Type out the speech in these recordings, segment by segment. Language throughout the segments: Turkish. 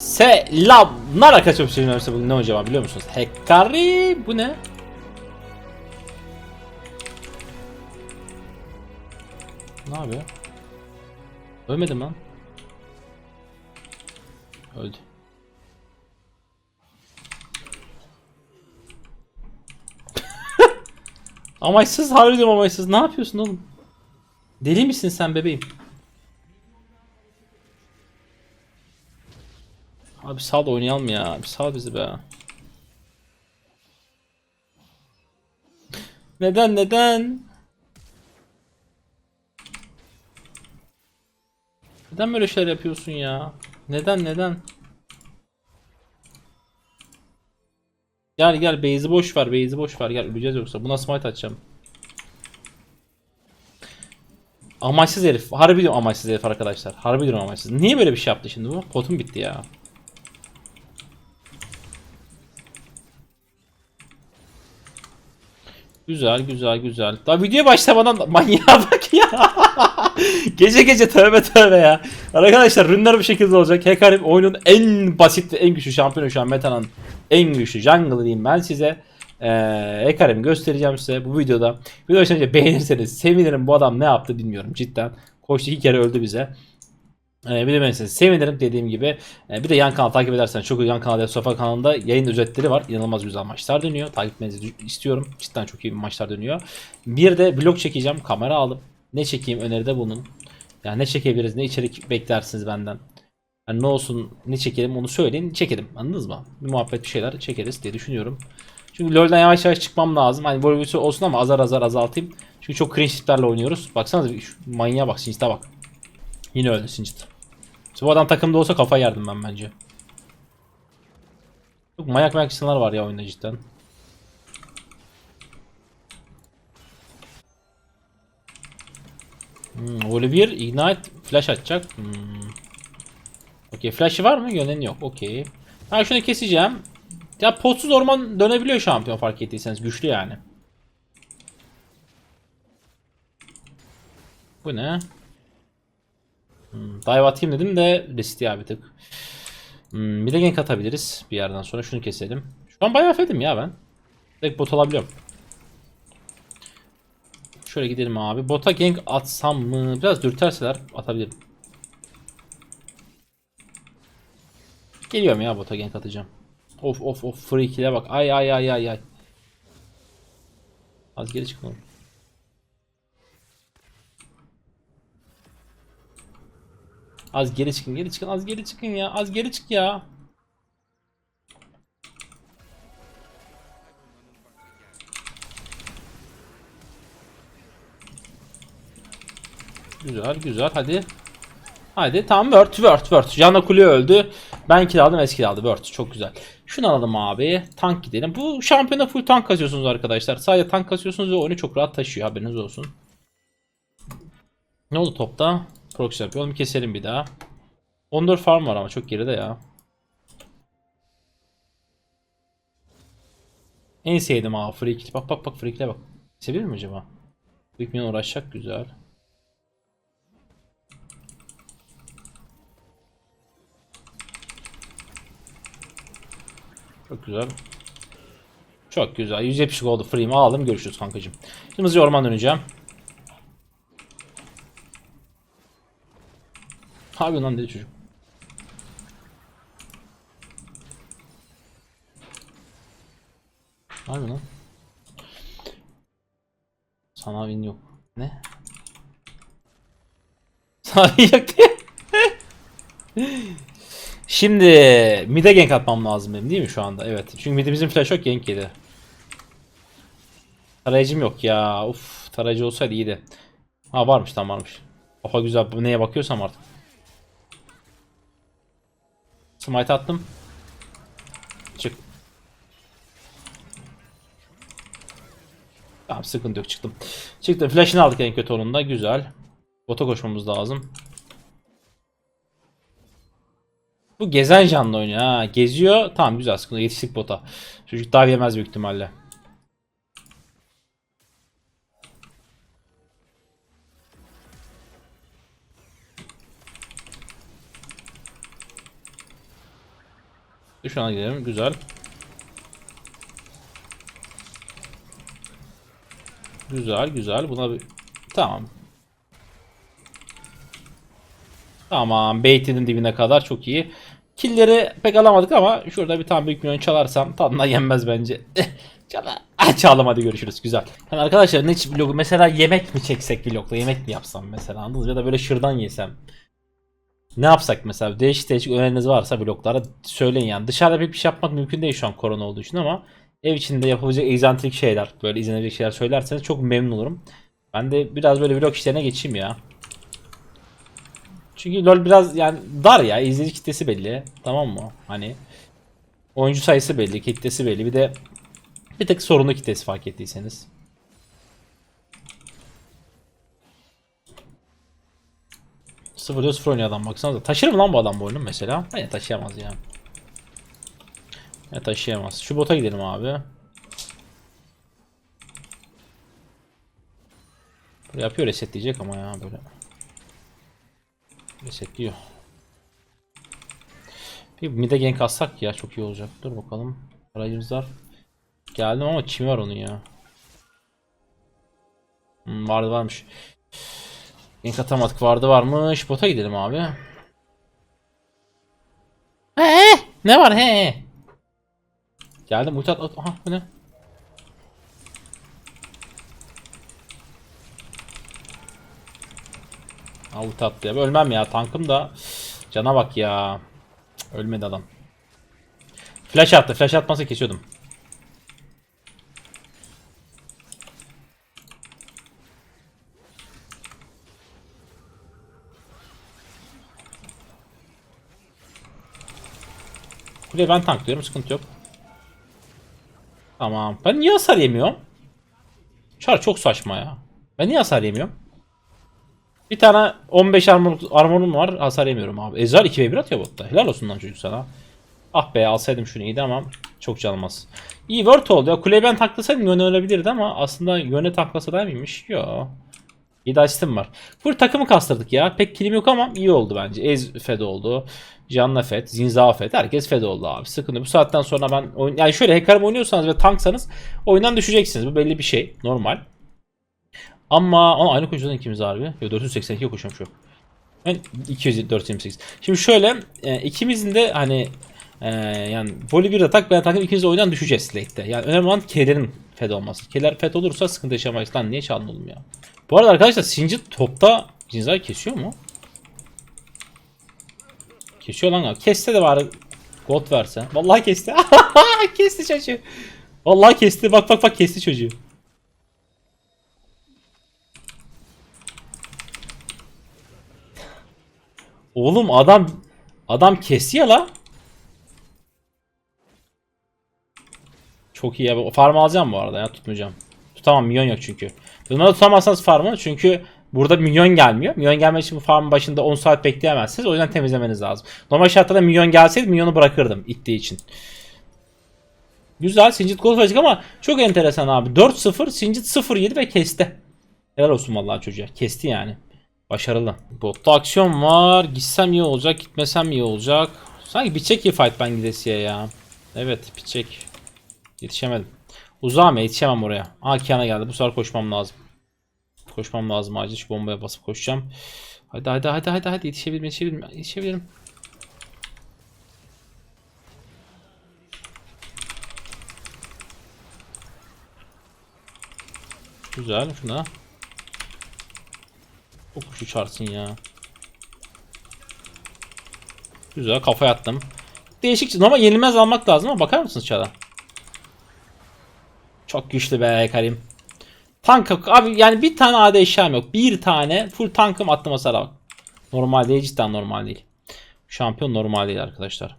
Selamlar arkadaşlar. Hüseyin Üniversitesi bugün ne hocam biliyor musunuz? Hekari bu ne? Ne yapıyor? Ölmedim lan. Öldü. amaçsız harbi diyorum amaçsız. Ne yapıyorsun oğlum? Deli misin sen bebeğim? Abi sal da oynayalım ya. Abi sal bizi be. Neden neden? Neden böyle şeyler yapıyorsun ya? Neden neden? Gel gel base'i boş ver base'i boş ver gel öleceğiz yoksa buna smite atacağım. Amaçsız herif. Harbi diyorum amaçsız herif arkadaşlar. Harbi diyorum amaçsız. Niye böyle bir şey yaptı şimdi bu? Potum bitti ya. Güzel güzel güzel. Daha videoya başlamadan manyağa bak ya. gece gece tövbe tövbe ya. Arkadaşlar rünler bu şekilde olacak. Hekarim oyunun en basit ve en güçlü şampiyonu şu an Meta'nın en güçlü jungle diyeyim ben size. Ee, Hekarim'i göstereceğim size bu videoda. Video önce beğenirseniz sevinirim. Bu adam ne yaptı bilmiyorum cidden. Koştu iki kere öldü bize. Ee, bir de ben size sevinirim dediğim gibi. Ee, bir de yan kanal takip edersen çok yan kanal Sofa kanalında yayın özetleri var. İnanılmaz güzel maçlar dönüyor. Takip etmenizi istiyorum. Cidden çok iyi maçlar dönüyor. Bir de vlog çekeceğim. Kamera aldım. Ne çekeyim öneride bunun. Yani ne çekebiliriz ne içerik beklersiniz benden. Yani ne olsun ne çekelim onu söyleyin çekelim anladınız mı? Bir muhabbet bir şeyler çekeriz diye düşünüyorum. Çünkü LoL'den yavaş yavaş çıkmam lazım. Hani volümü olsun ama azar azar azaltayım. Çünkü çok cringe tiplerle oynuyoruz. Baksanıza şu manyağa bak Singit'e bak. Yine öldü Singit. İşte bu adam takımda olsa kafa yerdim ben bence. Çok manyak manyak insanlar var ya oyunda cidden. Hmm, Olivier Ignite flash atacak. Hmm. Okey flash'ı var mı? Yönen yok. Okey. Ben şunu keseceğim. Ya potsuz orman dönebiliyor şampiyon fark ettiyseniz. Güçlü yani. Bu ne? Hmm, dive atayım dedim de riskli ya bir tık. Hmm, bir de gank atabiliriz bir yerden sonra. Şunu keselim. Şu an bayağı fedim ya ben. Direkt bot alabiliyorum. Şöyle gidelim abi. Bota gank atsam mı? Biraz dürterseler atabilirim. Geliyorum ya bota gank atacağım. Of of of free kill'e bak. Ay ay ay ay ay. Az geri çıkma. Az geri çıkın, geri çıkın, az geri çıkın ya. Az geri çık ya. Güzel, güzel. Hadi. Hadi tamam word word word. Jana Kule öldü. Ben kill aldım, eski aldı. Word çok güzel. Şunu alalım abi. Tank gidelim. Bu şampiyona full tank kasıyorsunuz arkadaşlar. Sadece tank kasıyorsunuz ve oyunu çok rahat taşıyor. Haberiniz olsun. Ne oldu topta? Proxy yapıyor. Oğlum keselim bir daha. 14 farm var ama çok geride ya. En sevdiğim abi free kill. Bak bak bak free kill'e bak. Seviyor mu acaba? Minyon uğraşacak güzel. Çok güzel. Çok güzel. 170 oldu free'mi aldım. Görüşürüz kankacığım. Şimdi orman döneceğim. Abi lan dedi çocuk. Harbi lan. Sana win yok. Ne? Sana win yok diye. Şimdi mid'e gank atmam lazım benim değil mi şu anda? Evet. Çünkü mid'imizin flash yok gank yedi. Tarayıcım yok ya. Uf, tarayıcı olsaydı iyiydi. Ha varmış tam varmış. Kafa güzel. Neye bakıyorsam artık. Smite attım. Çık. Tamam sıkıntı yok çıktım. Çıktım. Flash'ını aldık en kötü onun da. Güzel. Bota koşmamız lazım. Bu gezen canlı oynuyor ha. Geziyor. Tamam güzel sıkıntı. Yetiştik bota. Çocuk daha yemez büyük ihtimalle. Şuna gidelim. Güzel. Güzel güzel. Buna bir... Tamam. Tamam. Bait'in dibine kadar çok iyi. Killleri pek alamadık ama şurada bir tane büyük milyon çalarsam tadına yenmez bence. Çala. Ah, Çalım hadi görüşürüz. Güzel. Yani arkadaşlar ne vlog mesela yemek mi çeksek vlogda yemek mi yapsam mesela anladınız ya da böyle şırdan yesem. Ne yapsak mesela değişik değişik öneriniz varsa bloglara söyleyin yani. Dışarıda pek bir şey yapmak mümkün değil şu an korona olduğu için ama ev içinde yapabilecek egzantrik şeyler böyle izlenecek şeyler söylerseniz çok memnun olurum. Ben de biraz böyle vlog işlerine geçeyim ya. Çünkü LoL biraz yani dar ya izleyici kitlesi belli tamam mı? Hani oyuncu sayısı belli kitlesi belli bir de bir tık sorunlu kitlesi fark ettiyseniz. Sıfır diyor sıfır oynuyor adam baksanıza. Taşır mı lan bu adam bu oyunu mesela? Hayır taşıyamaz ya. Ya taşıyamaz. Şu bota gidelim abi. Böyle yapıyor resetleyecek ama ya böyle. Resetliyor. Bir mid'e gank atsak ya çok iyi olacak. Dur bakalım. Aracımızlar. Geldim ama çimi var onun ya. Hmm, vardı varmış. Gank atamadık vardı varmış. Bota gidelim abi. He, ne var he? Geldim ulti at. Aha bu ne? Ha ulti attı ya. Ölmem ya tankım da. Cana bak ya. Ölmedi adam. Flash attı. Flash atmasa kesiyordum. Buraya ben tanklıyorum sıkıntı yok. Tamam. Ben niye hasar yemiyorum? Çar çok saçma ya. Ben niye hasar yemiyorum? Bir tane 15 armor, armorum var. Hasar yemiyorum abi. Ezar 2 ve 1 atıyor botta. Helal olsun lan çocuk sana. Ah be alsaydım şunu iyiydi ama çok canmaz. İyi word oldu. Ya kuleyi ben taklasaydım yöne ölebilirdi ama aslında yöne taklasa da mıymış? Yok. 7 asistim var. Full takımı kastırdık ya. Pek kilim yok ama iyi oldu bence. Ez fed oldu. Canla fed, Zinza fed. Herkes fed oldu abi. Sıkıntı. Bu saatten sonra ben oyun... Yani şöyle hacker'ım oynuyorsanız ve tanksanız oyundan düşeceksiniz. Bu belli bir şey. Normal. Ama, ama aynı koşudan ikimiz abi. Yo, 482 koşuyorum şu. Yani 228. Şimdi şöyle e, ikimizin de hani e, yani voli bir atak ben atakım ikimiz de oyundan düşeceğiz late'de. Yani önemli olan K'lerin fed olması. K'ler fed olursa sıkıntı yaşamayız. Lan niye çaldın oğlum ya? Bu arada arkadaşlar Singed topta Zinza'yı kesiyor mu? Kesiyor lan abi. Kesse de bari gold verse. Vallahi kesti. kesti çocuğu. Vallahi kesti. Bak bak bak kesti çocuğu. Oğlum adam adam kesiyor la. Çok iyi abi. Farm alacağım bu arada ya tutmayacağım. Tutamam milyon yok çünkü. Bunları tutamazsanız farmı çünkü burada milyon gelmiyor. Milyon gelmek için bu farmın başında 10 saat bekleyemezsiniz. O yüzden temizlemeniz lazım. Normal şartlarda milyon gelseydi milyonu bırakırdım ittiği için. Güzel Singed gol verecek ama çok enteresan abi. 4-0 Singed 0-7 ve kesti. Helal olsun vallahi çocuğa. Kesti yani. Başarılı. Botta aksiyon var. Gitsem iyi olacak. Gitmesem iyi olacak. Sanki bitecek iyi fight ben gidesiye ya. Evet bitecek. Yetişemedim. Uzağım yetişemem oraya. Aa Kiana geldi. Bu sefer koşmam lazım. Koşmam lazım acil. Şu bombaya basıp koşacağım. Hadi hadi hadi hadi hadi yetişebilirim yetişebilirim. Yetişebilirim. Güzel şuna. O kuşu çarsın ya. Güzel kafaya attım. Değişik ama yenilmez almak lazım ama bakar mısınız çara? Çok güçlü be Karim. Tank abi yani bir tane AD eşyam yok. Bir tane full tankım attım hasara bak. Normal değil cidden normal değil. Şampiyon normal değil arkadaşlar.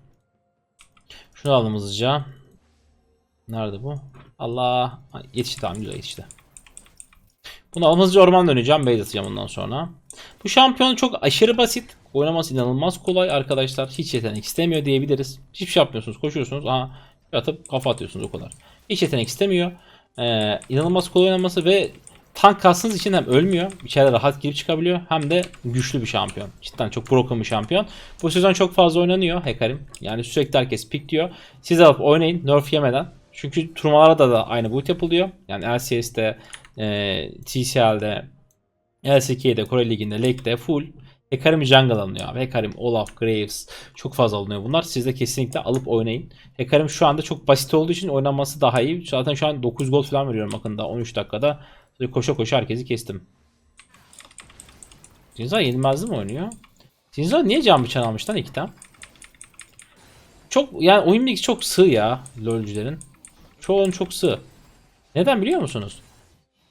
Şunu alalım hızlıca. Nerede bu? Allah. Yetişti tamam güzel yetişti. Bunu alalım hızlıca orman döneceğim. Base atacağım bundan sonra. Bu şampiyon çok aşırı basit. Oynaması inanılmaz kolay arkadaşlar. Hiç yetenek istemiyor diyebiliriz. Hiçbir şey yapmıyorsunuz. Koşuyorsunuz. Aha yatıp kafa atıyorsunuz o kadar. Hiç yetenek istemiyor. Ee, inanılmaz kolay oynaması ve tank kastınız için hem ölmüyor, içeride rahat girip çıkabiliyor hem de güçlü bir şampiyon. Cidden çok broken bir şampiyon. Bu sezon çok fazla oynanıyor Hekarim. Yani sürekli herkes pick diyor. Siz alıp oynayın nerf yemeden. Çünkü turnuvalarda da aynı boot yapılıyor. Yani LCS'de, e, TCL'de, LCK'de, Kore Ligi'nde, Lake'de full Hekarim jungle alınıyor abi. Hekarim, Olaf, Graves çok fazla alınıyor bunlar. Siz de kesinlikle alıp oynayın. Hekarim şu anda çok basit olduğu için oynanması daha iyi. Zaten şu an 9 gol falan veriyorum bakın da 13 dakikada. Koşa koşa herkesi kestim. Zinza yenilmezdi mi oynuyor? Zinza niye can bıçağı almış lan iki tane? Çok yani oyun bilgisi çok sığ ya LoL'cülerin. Çoğunun çok sığ. Neden biliyor musunuz?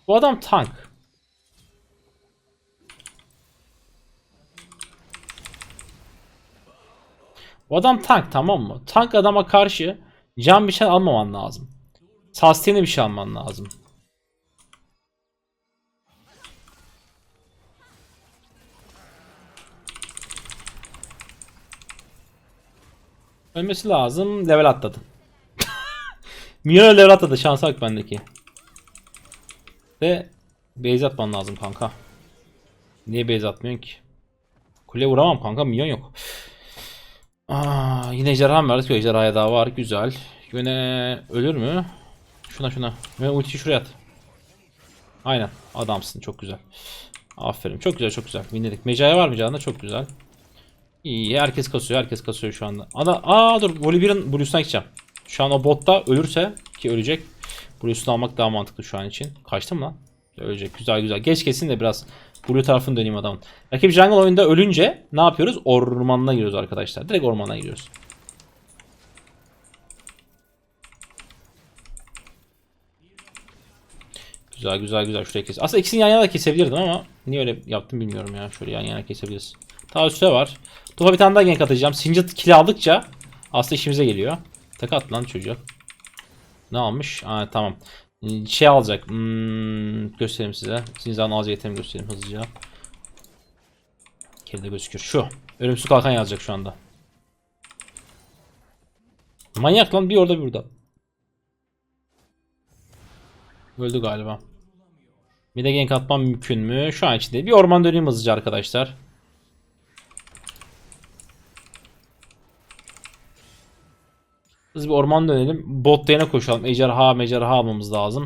Bu adam tank. Bu adam tank tamam mı? Tank adama karşı can bir şey almaman lazım. Sustain'e bir şey alman lazım. Ölmesi lazım. Level atladı. Minyona level atladı. Şansa bak bendeki. Ve base atman lazım kanka. Niye base atmıyorsun ki? Kule vuramam kanka. Minyon yok. Yine ejderha mı verdik? Ejderhaya daha var. Güzel. Yine ölür mü? Şuna şuna. Ve ultiyi şuraya at. Aynen. Adamsın. Çok güzel. Aferin. Çok güzel çok güzel. Winledik. Mecaya var mı canında? Çok güzel. İyi. Herkes kasıyor. Herkes kasıyor şu anda. Ana, aa dur. Volibear'ın Blue'suna gideceğim. Şu an o botta ölürse ki ölecek. Blue'sunu almak daha mantıklı şu an için. Kaçtı mı lan? Ölecek. Güzel güzel. Geç kesin de biraz Blue tarafını döneyim adamın. Rakip jungle oyunda ölünce ne yapıyoruz? Ormanına giriyoruz arkadaşlar. Direkt ormana giriyoruz. Güzel güzel güzel şuraya kes. Aslında ikisini yan yana da kesebilirdim ama niye öyle yaptım bilmiyorum ya. Şöyle yan yana kesebiliriz. Daha üstte var. Topa bir tane daha gank atacağım. Singed kill aldıkça aslında işimize geliyor. Tek at lan çocuğa. Ne almış? Aa tamam. Şey alacak. Hmm, göstereyim size. Zinzanın alacağı item göstereyim hızlıca. Geride gözüküyor. Şu. Ölümsüz kalkan yazacak şu anda. Manyak lan bir orada bir burada. Öldü galiba. Bir de gank atmam mümkün mü? Şu an için değil. Bir orman döneyim hızlıca arkadaşlar. Hızlı bir orman dönelim. Bot lane'e koşalım. Ejderha mecderha almamız lazım.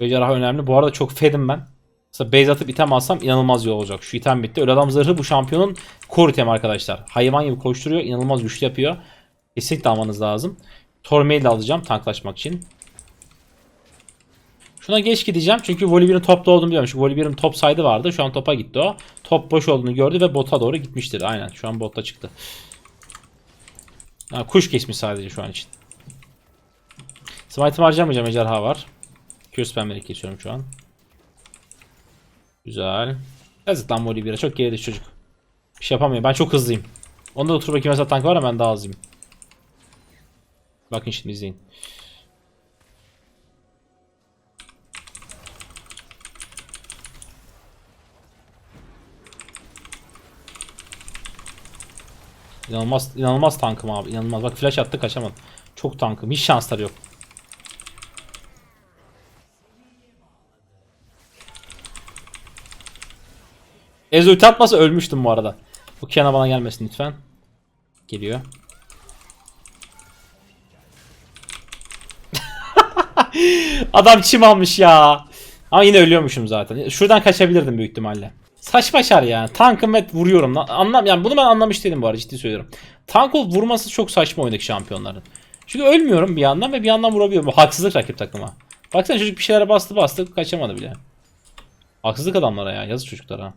Ejderha önemli. Bu arada çok fedim ben. Mesela base atıp item alsam inanılmaz iyi olacak. Şu item bitti. Öyle adam zırhı bu şampiyonun core item arkadaşlar. Hayvan gibi koşturuyor. inanılmaz güçlü yapıyor. Kesinlikle almanız lazım. Tormail alacağım tanklaşmak için. Şuna geç gideceğim çünkü Volibear'ın topta olduğunu biliyorum. Çünkü Volibear'ın top saydı vardı. Şu an topa gitti o. Top boş olduğunu gördü ve bota doğru gitmiştir. Aynen şu an botta çıktı. Ha, kuş geçmiş sadece şu an için. Smite'ımı harcamayacağım ejderha var. Q spam'leri kesiyorum şu an. Güzel. Yazık lan Volibear'a çok geride çocuk. Bir şey yapamıyor. Ben çok hızlıyım. Onda da otur bakayım mesela tank var ama ben daha hızlıyım. Bakın şimdi izleyin. İnanılmaz inanılmaz tankım abi. İnanılmaz. Bak flash attı kaçamadım. Çok tankım. Hiç şansları yok. Ezo ulti atmasa ölmüştüm bu arada. Bu Kiana bana gelmesin lütfen. Geliyor. Adam çim almış ya. Ama yine ölüyormuşum zaten. Şuradan kaçabilirdim büyük ihtimalle. Saçma şar yani. Tankım ve vuruyorum. Anlam yani bunu ben anlamış değilim bu arada ciddi söylüyorum. Tank olup vurması çok saçma oyundaki şampiyonların. Çünkü ölmüyorum bir yandan ve bir yandan vurabiliyorum. Bu haksızlık rakip takıma. Baksana çocuk bir şeylere bastı bastı kaçamadı bile. Haksızlık adamlara ya yazık çocuklara.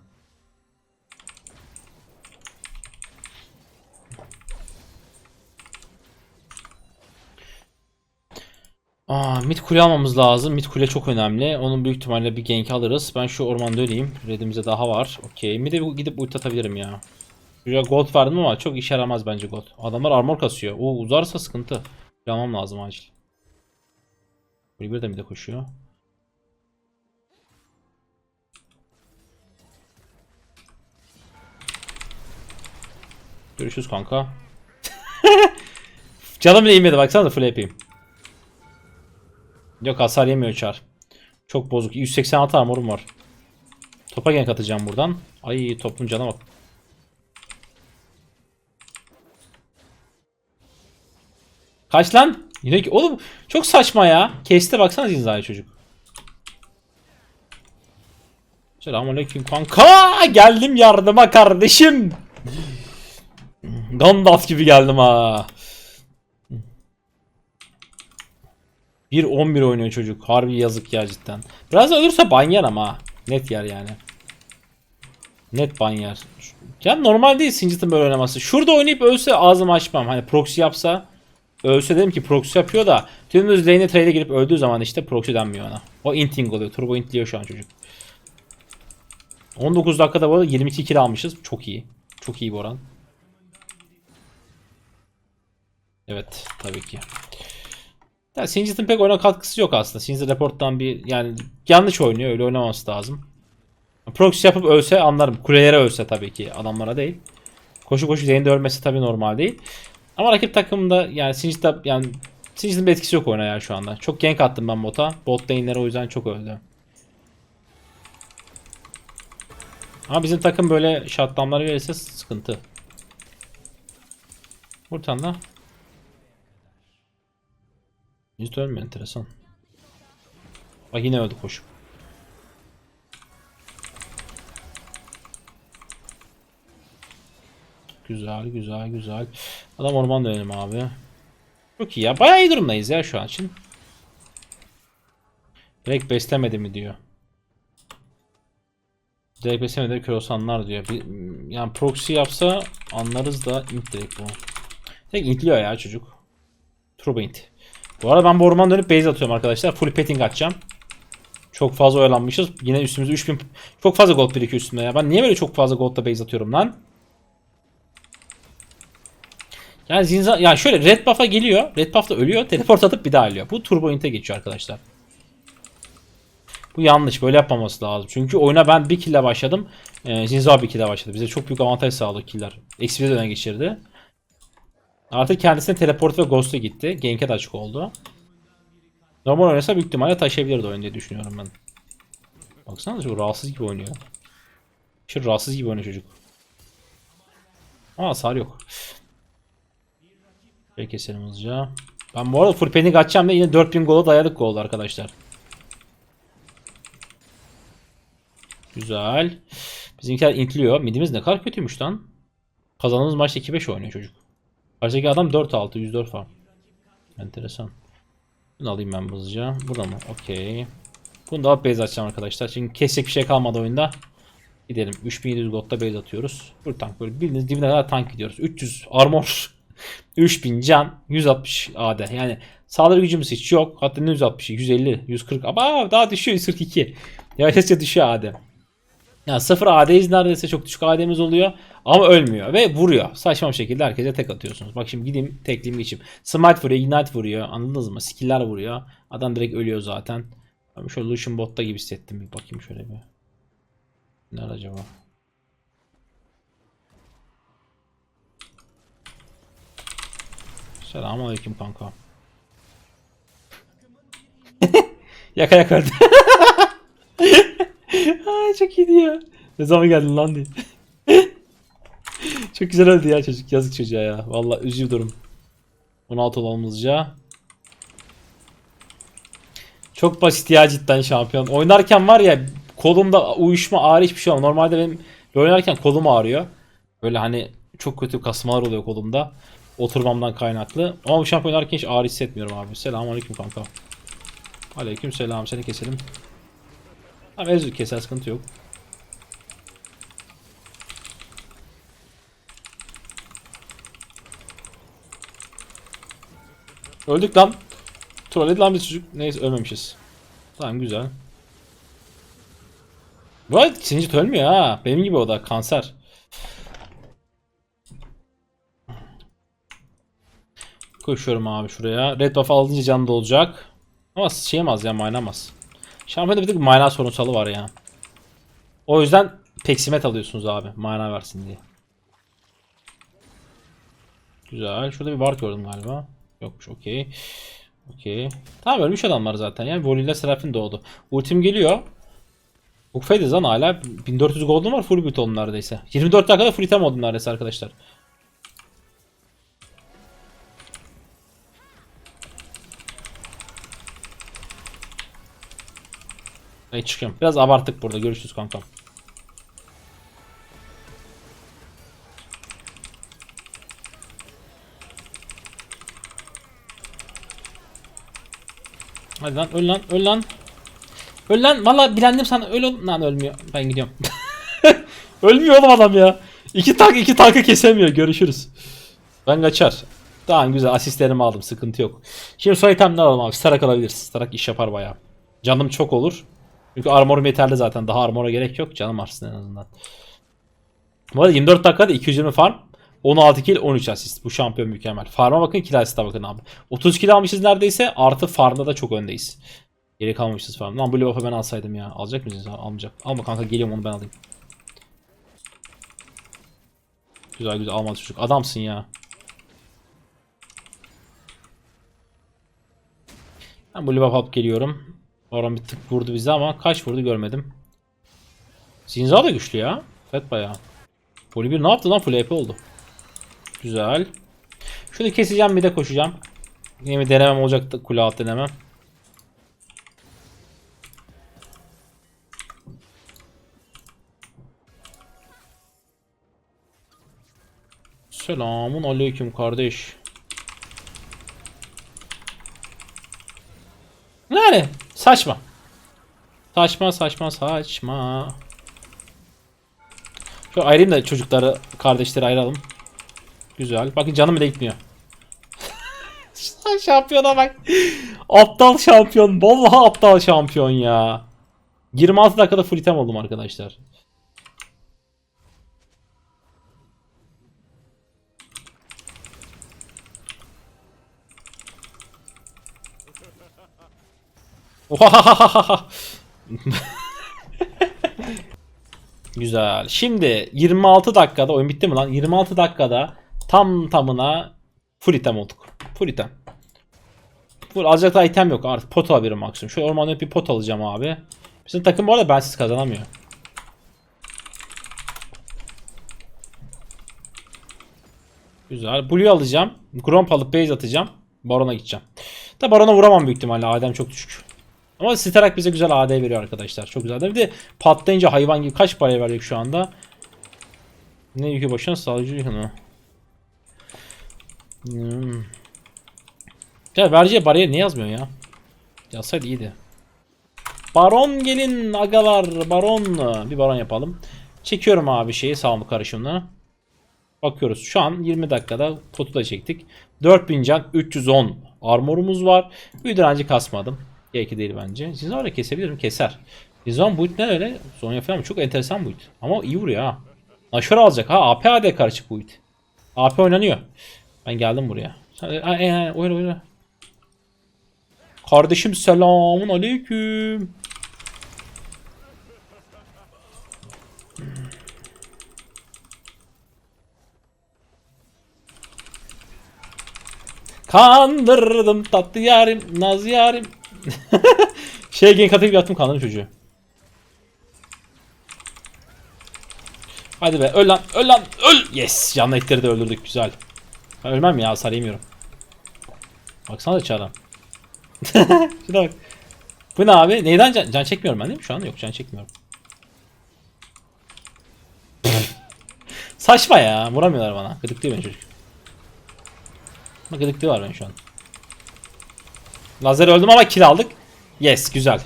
Aa, mid kule almamız lazım. Mid kule çok önemli. Onun büyük ihtimalle bir gank alırız. Ben şu ormanda öleyim. Red'imize daha var. Okey. Mid'e gidip ulti atabilirim ya. Şuraya gold verdim ama çok işe yaramaz bence gold. Adamlar armor kasıyor. Oo uzarsa sıkıntı. Almam lazım acil. Bir de mid'e koşuyor. Görüşürüz kanka. Canım bile inmedi baksana full yapayım. Yok hasar yemiyor çar. Çok bozuk. 186 armorum var. Topa gank atacağım buradan. Ay topun cana bak. Kaç lan? Yine ki oğlum çok saçma ya. Kesti baksana zinzaya çocuk. Selamünaleyküm kanka. Geldim yardıma kardeşim. Gandalf gibi geldim ha. 1-11 oynuyor çocuk. Harbi yazık ya cidden. Biraz ölürse ban yer ama. Net yer yani. Net ban yer. Ya normal değil Singleton böyle oynaması. Şurada oynayıp ölse ağzımı açmam. Hani proxy yapsa ölse dedim ki proxy yapıyor da tümümüz lane'e trade'e girip öldüğü zaman işte proxy denmiyor ona. O inting oluyor. Turbo intliyor şu an çocuk. 19 dakikada bu arada 22 kill almışız. Çok iyi. Çok iyi bu oran. Evet tabii ki. Ya Singleton pek oyuna katkısı yok aslında. Singleton reporttan bir yani yanlış oynuyor. Öyle oynaması lazım. Proxy yapıp ölse anlarım. Kulelere ölse tabii ki. Adamlara değil. Koşu koşu lane'de ölmesi tabii normal değil. Ama rakip takımda yani Singleton yani Singleton'ın bir etkisi yok oyuna ya şu anda. Çok gank attım ben bota. Bot lane'lere o yüzden çok öldü. Ama bizim takım böyle shutdown'ları verirse sıkıntı. Buradan da hiç ölmüyor enteresan. Bak yine öldü koşup. Güzel güzel güzel. Adam orman dönelim abi. Çok iyi ya. Bayağı iyi durumdayız ya şu an için. Direkt beslemedi mi diyor. Direkt beslemedi krosanlar diyor. Bir, yani proxy yapsa anlarız da int direkt bu. Tek intliyor ya çocuk. Turbo int. Bu arada ben bu orman dönüp base atıyorum arkadaşlar. Full petting atacağım. Çok fazla oyalanmışız. Yine üstümüzde 3000 çok fazla gold birikiyor üstümde ya. Ben niye böyle çok fazla gold'da base atıyorum lan? Yani zinza yani şöyle red buff'a geliyor. Red buff'ta ölüyor. Teleport atıp bir daha ölüyor. Bu turbo int'e geçiyor arkadaşlar. Bu yanlış. Böyle yapmaması lazım. Çünkü oyuna ben bir kill'le başladım. Ee, Zinza bir kill'le başladı. Bize çok büyük avantaj sağladı killer. Eksi bir öne geçirdi. Artık kendisine teleport ve ghost'a gitti. Gank'e açık oldu. Normal oynasa büyük ihtimalle taşıyabilirdi oyun diye düşünüyorum ben. Baksana çok rahatsız gibi oynuyor. Şu rahatsız gibi oynuyor çocuk. Ama hasar yok. Şöyle keselim hızlıca. Ben bu arada full panic açacağım da yine 4000 gola dayadık gol arkadaşlar. Güzel. Bizimkiler intliyor. Midimiz ne kadar kötüymüş lan. Kazandığımız maçta 2-5 oynuyor çocuk. Karşıdaki adam 4-6 104 farm. Enteresan. Bunu alayım ben hızlıca. Burada mı? Okey. Bunu da base atacağım arkadaşlar. Çünkü kesecek bir şey kalmadı oyunda. Gidelim. 3700 gold'da base atıyoruz. Bir tank böyle bildiğiniz dibine kadar tank gidiyoruz. 300 armor. 3000 can. 160 AD. Yani saldırı gücümüz hiç yok. Hatta ne 160, 150, 140 ama daha düşüyor 142. Yavaşça düşüyor AD. Yani 0 AD'yiz neredeyse çok düşük AD'miz oluyor. Ama ölmüyor ve vuruyor. Saçma bir şekilde herkese tek atıyorsunuz. Bak şimdi gideyim tekleyeyim geçeyim. Smite vuruyor, Ignite vuruyor. Anladınız mı? Skill'ler vuruyor. Adam direkt ölüyor zaten. Ben şöyle Lucian botta gibi hissettim. Bir bakayım şöyle bir. Nerede acaba? Selamünaleyküm kanka. yaka yaka. Ay çok iyiydi ya. Ne zaman geldin lan diye. Çok güzel öldü ya çocuk. Yazık çocuğa ya. Vallahi üzücü durum. 16 olalım hızlıca. Çok basit ya cidden şampiyon. Oynarken var ya kolumda uyuşma ağrı hiçbir şey olmuyor. Normalde benim oynarken kolum ağrıyor. Böyle hani çok kötü kasmalar oluyor kolumda. Oturmamdan kaynaklı. Ama bu şampiyon oynarken hiç ağrı hissetmiyorum abi. Selamünaleyküm kanka. Aleyküm selam. Seni keselim. Tamam Ezreal keser sıkıntı yok. Öldük lan. Trolledi lan bir çocuk. Neyse ölmemişiz. Tamam güzel. Bu arada Singed ölmüyor ha. Benim gibi o da kanser. Koşuyorum abi şuraya. Red buff alınca canlı olacak. Ama şey yemez ya maynamaz. Şampiyonda bir tık mana sorunsalı var ya. O yüzden peksimet alıyorsunuz abi. Mana versin diye. Güzel. Şurada bir bar gördüm galiba. Yokmuş okey. Okey. Tamam ölmüş adamlar zaten ya. Voley'le Serafin doğdu. Ultim geliyor. Ufaydı lan hala 1400 gold'um var full build oldum neredeyse. 24 dakikada full item oldum neredeyse arkadaşlar. Ben çıkıyorum. Biraz abarttık burada. Görüşürüz kankam. Hadi lan öl lan öl lan. Öl lan valla bilendim sana öl. Lan ölmüyor. Ben gidiyorum. ölmüyor oğlum adam ya. İki tank iki tankı kesemiyor. Görüşürüz. Ben kaçar. Tamam güzel asistlerimi aldım sıkıntı yok. Şimdi son itemleri alalım abi. Starak alabiliriz. Starak iş yapar bayağı. Canım çok olur. Çünkü armorum yeterli zaten. Daha armora gerek yok. Canım artsın en azından. Bu arada 24 dakikada 220 farm. 16 kill 13 asist. Bu şampiyon mükemmel. Farm'a bakın kill asist'e bakın abi. 30 kill almışız neredeyse. Artı farmda da çok öndeyiz. Geri kalmamışız farm. Lan bu buff'ı ben alsaydım ya. Alacak mısınız? Almayacak. Alma kanka geliyorum onu ben alayım. Güzel güzel almadı çocuk. Adamsın ya. Ben bu alıp geliyorum. Baron bir tık vurdu bize ama kaç vurdu görmedim. Zinza da güçlü ya. Fet bayağı. Poli 1 ne yaptı lan? Full AP oldu. Güzel. Şunu keseceğim bir de koşacağım. Yine bir denemem olacaktı. Kule alt denemem. Selamun aleyküm kardeş. Yani saçma. Saçma saçma saçma. Şu ayırayım da çocukları, kardeşleri ayıralım. Güzel. Bakın canım bile gitmiyor. Şampiyona bak. Aptal şampiyon. Vallahi aptal şampiyon ya. 26 dakikada full item oldum arkadaşlar. Güzel. Şimdi 26 dakikada oyun bitti mi lan? 26 dakikada tam tamına full item olduk. Full item. Full alacak da item yok artık. Pot alabilirim maksimum. Şu ormanda bir pot alacağım abi. Bizim takım bu arada bensiz kazanamıyor. Güzel. Blue alacağım. Gromp alıp base atacağım. Baron'a gideceğim. Da Baron'a vuramam büyük ihtimalle. Adem çok düşük. Ama Starak bize güzel AD veriyor arkadaşlar. Çok güzel. Bir de patlayınca hayvan gibi kaç paraya verecek şu anda? Ne yükü başına sağlayıcı yükünü. Hmm. Ya vereceği bariyer niye yazmıyor ya? Yazsaydı iyiydi. Baron gelin agalar baron. Bir baron yapalım. Çekiyorum abi şeyi sağlık karışımını. Bakıyoruz. Şu an 20 dakikada potu da çektik. 4000 can 310 armorumuz var. Bir direnci kasmadım. Gerek değil bence. Zinzon'u kesebilirim. Keser. Zinzon build ne öyle? Zonya falan çok enteresan build. Ama iyi vuruyor ha. Nashor alacak ha. AP AD karışık build. AP oynanıyor. Ben geldim buraya. Sen- Ay, ay, ay, oyna oyna. Kardeşim selamun aleyküm. Kandırdım tatlı yarim, naz yarim. şey genk atayım yattım kandırdım çocuğu. Hadi be öl lan öl lan öl. Yes canlı etleri de öldürdük güzel. Ben ölmem ya hasar yemiyorum. Baksana da çağıran. Şuna bak. Bu ne abi? Neyden can, can çekmiyorum ben değil mi? Şu an yok can çekmiyorum. Saçma ya. Vuramıyorlar bana. Gıdıklıyor beni çocuk. Ama gıdıklığı var ben şu an. Lazer öldüm ama kill aldık. Yes güzel.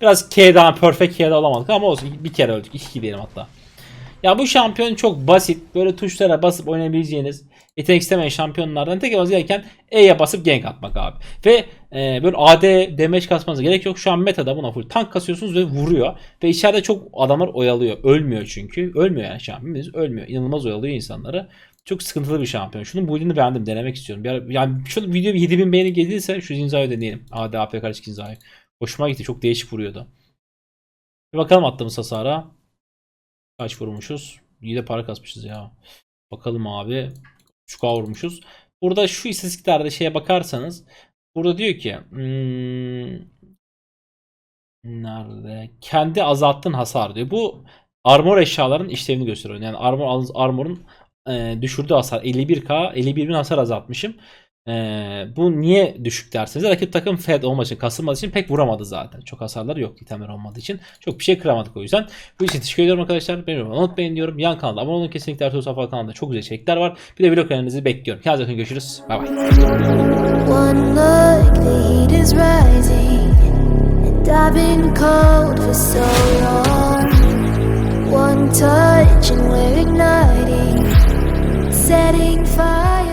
Biraz K'dan perfect K'da olamadık ama olsun bir kere öldük. İki diyelim hatta. Ya bu şampiyon çok basit. Böyle tuşlara basıp oynayabileceğiniz yetenek istemeyen şampiyonlardan tek yapmanız gereken E'ye basıp gank atmak abi. Ve e, böyle AD damage kasmanıza gerek yok. Şu an metada buna full tank kasıyorsunuz ve vuruyor. Ve içeride çok adamlar oyalıyor. Ölmüyor çünkü. Ölmüyor yani şampiyonumuz. Ölmüyor. İnanılmaz oyalıyor insanları. Çok sıkıntılı bir şampiyon. Şunun build'ini beğendim. Denemek istiyorum. Bir yani şu video 7000 beğeni geldiyse şu Zinza'yı deneyelim. AD AP karışık Zinza'yı. Hoşuma gitti. Çok değişik vuruyordu. Bir bakalım attığımız hasara. Kaç vurmuşuz? İyi de para kasmışız ya. Bakalım abi. 3K vurmuşuz. Burada şu istatistiklerde şeye bakarsanız Burada diyor ki hmm, nerede? Kendi azalttığın hasar diyor. Bu armor eşyaların işlevini gösteriyor. Yani armor armorun e, düşürdüğü hasar 51k 51 bin hasar azaltmışım. Ee, bu niye düşük derseniz rakip takım Fed olmadığı için kasılmadığı için pek vuramadı zaten. Çok hasarları yok itemler olmadığı için. Çok bir şey kıramadık o yüzden. Bu için teşekkür ediyorum arkadaşlar. Benim not beğeniyorum. Yan kanalda abone olun kesinlikle. Ertuğrul Safra kanalında çok güzel içerikler var. Bir de vlog kanalınızı bekliyorum. Kendinize yakın görüşürüz. Bay bay. Setting fire